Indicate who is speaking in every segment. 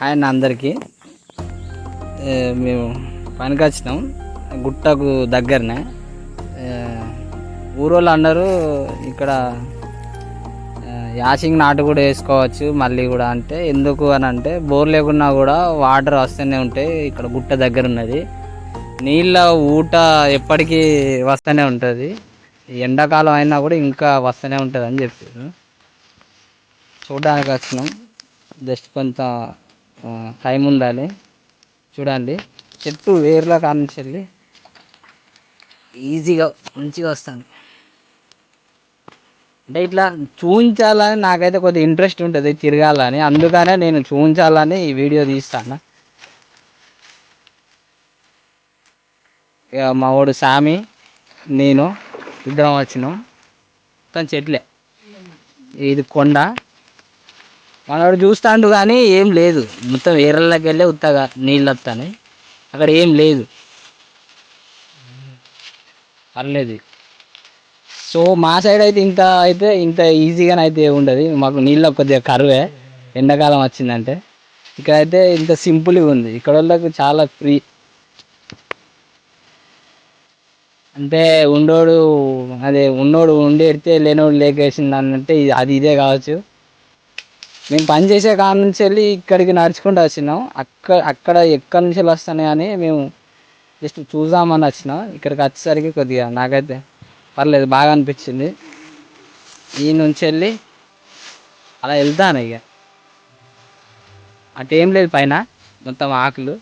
Speaker 1: Hi అందరికీ. మేము పనికి వచ్చినాం గుట్టకు దగ్గరనే. ఊరోళ్ళు అందరూ ఇక్కడ యాసింగ్ నాటు కూడా వేసుకోవచ్చు మళ్ళీ కూడా అంటే ఎందుకు అని అంటే బోర్ లేకున్నా కూడా వాటర్ వస్తూనే ఉంటాయి ఇక్కడ గుట్ట దగ్గర ఉన్నది. నీళ్ళ ఊట ఎప్పటికీ వస్తూనే ఉంటుంది. ఎండాకాలం అయినా కూడా ఇంకా వస్తూనే ఉంటుంది అని చెప్పారు. చూడడానికి వచ్చినాం. జస్ట్ కొంత టైం ఉండాలి. చూడండి. చెట్టు వేర్ల కానించి ఈజీగా మంచిగా వస్తుంది. అంటే ఇట్లా చూపించాలని నాకైతే కొద్దిగా ఇంట్రెస్ట్ ఉంటుంది తిరగాలని. అందుకనే నేను చూపించాలని ఈ వీడియో తీస్తాను. ఇక మా వాడు సామి నేను ఇద్దరం వచ్చినాం. తన చెట్లే. ఇది కొండ. మనవాడు చూస్తాడు కానీ ఏం లేదు. మొత్తం ఏరళ్ళకి వెళ్ళి ఉత్తగా నీళ్ళు వస్తాయి అక్కడ ఏం లేదు. పర్లేదు. సో మా సైడ్ అయితే ఇంత అయితే ఇంత ఈజీగానే అయితే ఉండదు. మాకు నీళ్ళ కొద్దిగా కరువే. ఎండాకాలం వచ్చిందంటే. ఇక్కడ అయితే ఇంత సింపుల్గా ఉంది. ఇక్కడ వాళ్ళకి చాలా ఫ్రీ అంటే ఉండోడు అదే ఉన్నోడు ఉండి ఎడితే లేనోడు లేకేసింది అన్నట్టే అది ఇదే కావచ్చు. మేము పని చేసే కాడ నుంచి వెళ్ళి ఇక్కడికి నడుచుకుంటూ వచ్చినాం. అక్కడ అక్కడ ఎక్కడి నుంచి వస్తున్నాయి అని మేము జస్ట్ చూద్దామని వచ్చినాం. ఇక్కడికి వచ్చేసరికి కొద్దిగా నాకైతే పర్లేదు బాగా అనిపించింది. ఈ నుంచి వెళ్ళి అలా వెళ్తాను ఇక. అటు ఏం లేదు పైన మొత్తం ఆకులు.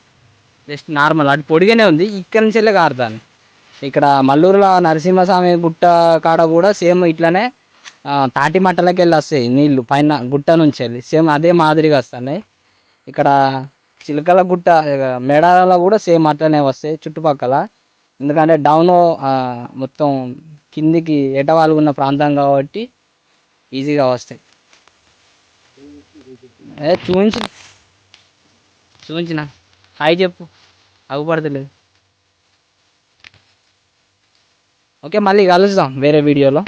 Speaker 1: జస్ట్ నార్మల్ అటు పొడిగానే ఉంది. ఇక్కడి నుంచి వెళ్ళి కారుతాను. ఇక్కడ మల్లూరులో నరసింహస్వామి గుట్ట కాడ కూడా సేమ్ ఇట్లానే తాటి మట్టలకి వెళ్ళి వస్తాయి నీళ్ళు పైన గుట్ట నుంచి వెళ్ళి. సేమ్ అదే మాదిరిగా వస్తున్నాయి. ఇక్కడ చిలకల గుట్ట ఇక మేడాలలో కూడా సేమ్ అట్లనే వస్తాయి చుట్టుపక్కల. ఎందుకంటే డౌన్ మొత్తం కిందికి ఎటవాలు ఉన్న ప్రాంతం కాబట్టి ఈజీగా వస్తాయి. ఏ చూపించి చూపించిన హాయ్ చెప్పు. అగుపడతలేదు ఓకే మళ్ళీ కలుస్తాం వేరే వీడియోలో.